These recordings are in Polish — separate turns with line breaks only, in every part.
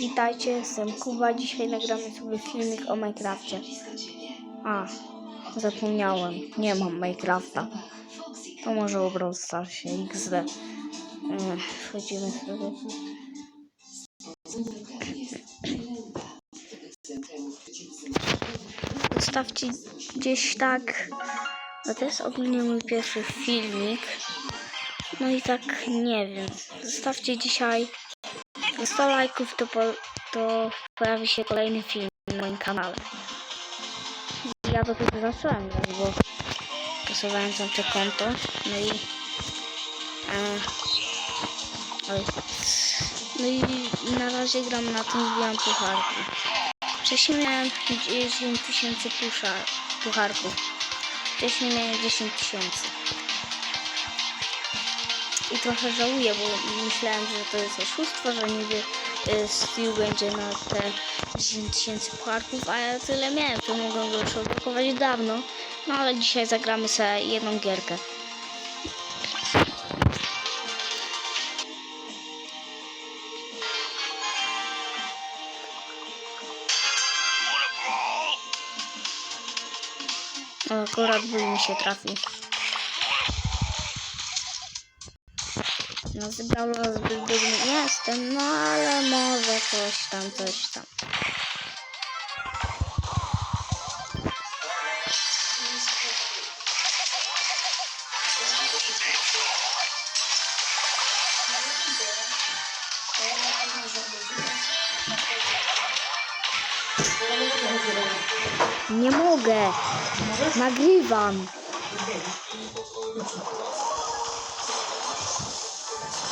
Witajcie, jestem Kuba. Dzisiaj nagramy sobie filmik o Minecrafcie. A, zapomniałem. Nie mam Minecrafta. To może o Brawl Starsie XD. Ech, Wchodzimy sobie. Zostawcie gdzieś tak. To jest ogólnie mój pierwszy filmik. No i tak nie wiem. Zostawcie dzisiaj 100 lajków, to, po, to pojawi się kolejny film na moim kanale. Ja dopiero zacząłem grać, bo stosowałem tamte konto. No i. E, oj. no i na razie gram na tym zbijam pucharki. Wcześniej miałem 10 tysięcy pucharków. Wcześniej miałem 10 tysięcy. I trochę żałuję, bo myślałem, że to jest oszustwo, że niby y, Steel będzie na te 10 tysięcy pucharków, a ja tyle miałem, to mogłem go odblokować dawno. No ale dzisiaj zagramy sobie jedną gierkę. O, akurat ból mi się trafił. No zebrało zbyt dumny nie jestem, no ale może coś tam, coś tam. Nie mogę. Nagrywam.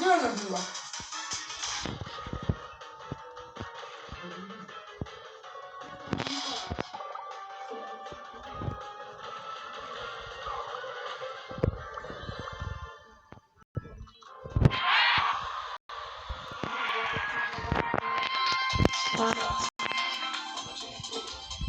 görmediler.
Bye.